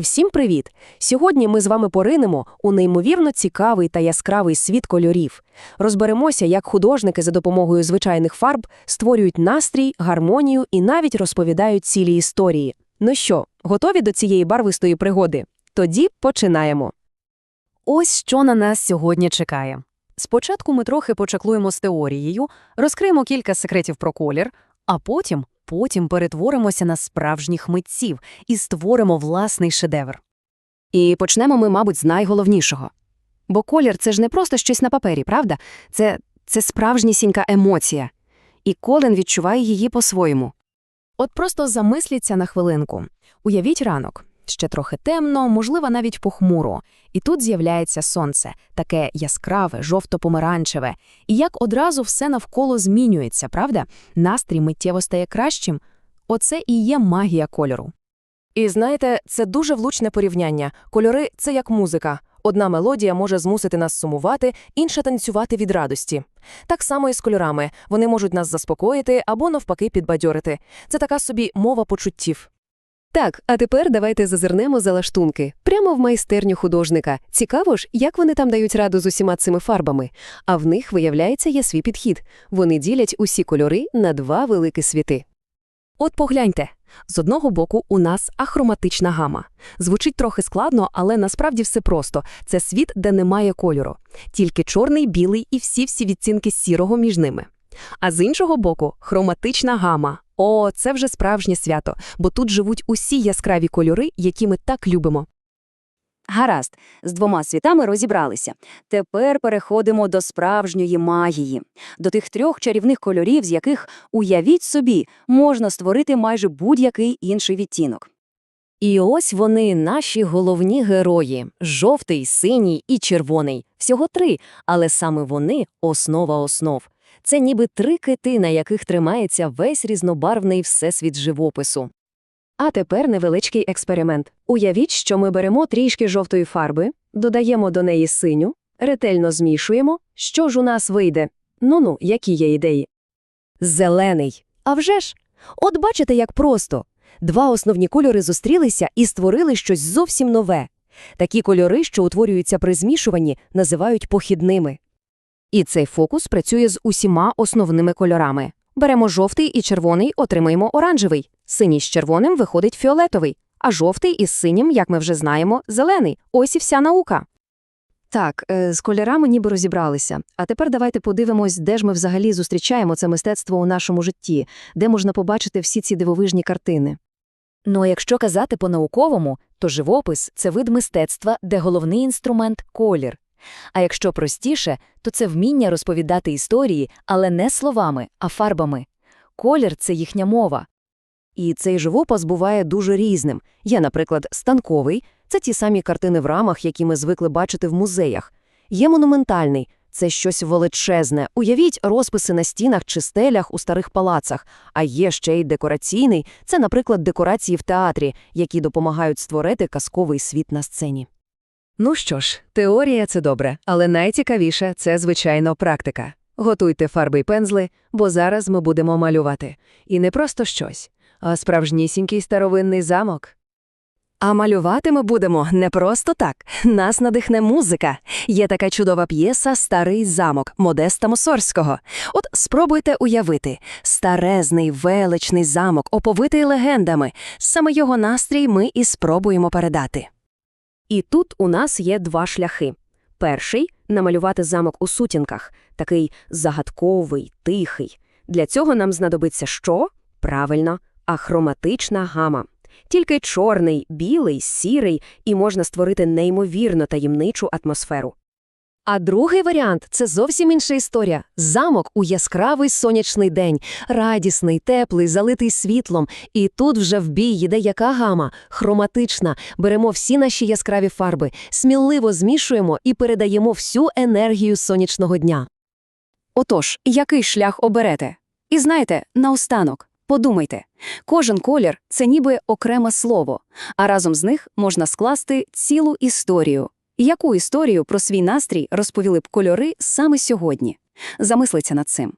Всім привіт! Сьогодні ми з вами поринемо у неймовірно цікавий та яскравий світ кольорів. Розберемося, як художники за допомогою звичайних фарб створюють настрій, гармонію і навіть розповідають цілі історії. Ну що, готові до цієї барвистої пригоди? Тоді починаємо. Ось що на нас сьогодні чекає. Спочатку ми трохи почаклуємо з теорією, розкриємо кілька секретів про колір, а потім, потім перетворимося на справжніх митців і створимо власний шедевр. І почнемо ми, мабуть, з найголовнішого. Бо колір це ж не просто щось на папері, правда? Це, це справжнісінька емоція. І Колен відчуває її по-своєму. От просто замисліться на хвилинку. Уявіть ранок. Ще трохи темно, можливо, навіть похмуро. І тут з'являється сонце, таке яскраве, жовто-помаранчеве. І як одразу все навколо змінюється, правда? Настрій миттєво стає кращим. Оце і є магія кольору. І знаєте, це дуже влучне порівняння. Кольори це як музика. Одна мелодія може змусити нас сумувати, інша танцювати від радості. Так само і з кольорами. Вони можуть нас заспокоїти або навпаки підбадьорити. Це така собі мова почуттів. Так, а тепер давайте зазирнемо за лаштунки, прямо в майстерню художника. Цікаво ж, як вони там дають раду з усіма цими фарбами. А в них, виявляється, є свій підхід. Вони ділять усі кольори на два великі світи. От погляньте. З одного боку у нас ахроматична гама. Звучить трохи складно, але насправді все просто. Це світ, де немає кольору. Тільки чорний, білий і всі-всі відцінки сірого між ними. А з іншого боку хроматична гама. О, це вже справжнє свято, бо тут живуть усі яскраві кольори, які ми так любимо. Гаразд, з двома світами розібралися. Тепер переходимо до справжньої магії, до тих трьох чарівних кольорів, з яких, уявіть собі, можна створити майже будь-який інший відтінок. І ось вони, наші головні герої жовтий, синій і червоний. Всього три, але саме вони основа основ. Це ніби три кити, на яких тримається весь різнобарвний всесвіт живопису. А тепер невеличкий експеримент. Уявіть, що ми беремо трішки жовтої фарби, додаємо до неї синю, ретельно змішуємо. Що ж у нас вийде? Ну-ну, які є ідеї? Зелений. А вже ж! От бачите, як просто. Два основні кольори зустрілися і створили щось зовсім нове. Такі кольори, що утворюються при змішуванні, називають похідними. І цей фокус працює з усіма основними кольорами. Беремо жовтий і червоний, отримаємо оранжевий, синій з червоним виходить фіолетовий, а жовтий із синім, як ми вже знаємо, зелений. Ось і вся наука. Так, е, з кольорами ніби розібралися. А тепер давайте подивимось, де ж ми взагалі зустрічаємо це мистецтво у нашому житті, де можна побачити всі ці дивовижні картини. Ну а якщо казати по-науковому, то живопис це вид мистецтва, де головний інструмент колір. А якщо простіше, то це вміння розповідати історії, але не словами, а фарбами. Колір це їхня мова. І цей живопис буває дуже різним. Є, наприклад, станковий це ті самі картини в рамах, які ми звикли бачити в музеях. Є монументальний це щось величезне. Уявіть розписи на стінах чи стелях у старих палацах. А є ще й декораційний це, наприклад, декорації в театрі, які допомагають створити казковий світ на сцені. Ну що ж, теорія це добре, але найцікавіше це, звичайно, практика. Готуйте фарби й пензли, бо зараз ми будемо малювати. І не просто щось, а справжнісінький старовинний замок. А малювати ми будемо не просто так. Нас надихне музика. Є така чудова п'єса Старий замок Модеста Мусорського. От спробуйте уявити старезний величний замок, оповитий легендами. Саме його настрій ми і спробуємо передати. І тут у нас є два шляхи. Перший намалювати замок у сутінках, такий загадковий, тихий. Для цього нам знадобиться що? Правильно, ахроматична гама. Тільки чорний, білий, сірий, і можна створити неймовірно таємничу атмосферу. А другий варіант це зовсім інша історія. Замок у яскравий сонячний день, радісний, теплий, залитий світлом. І тут вже в бій йде яка гама, хроматична. Беремо всі наші яскраві фарби, сміливо змішуємо і передаємо всю енергію сонячного дня. Отож, який шлях оберете? І знаєте, наостанок. Подумайте, кожен колір це ніби окреме слово, а разом з них можна скласти цілу історію. Яку історію про свій настрій розповіли б кольори саме сьогодні? Замислиться над цим.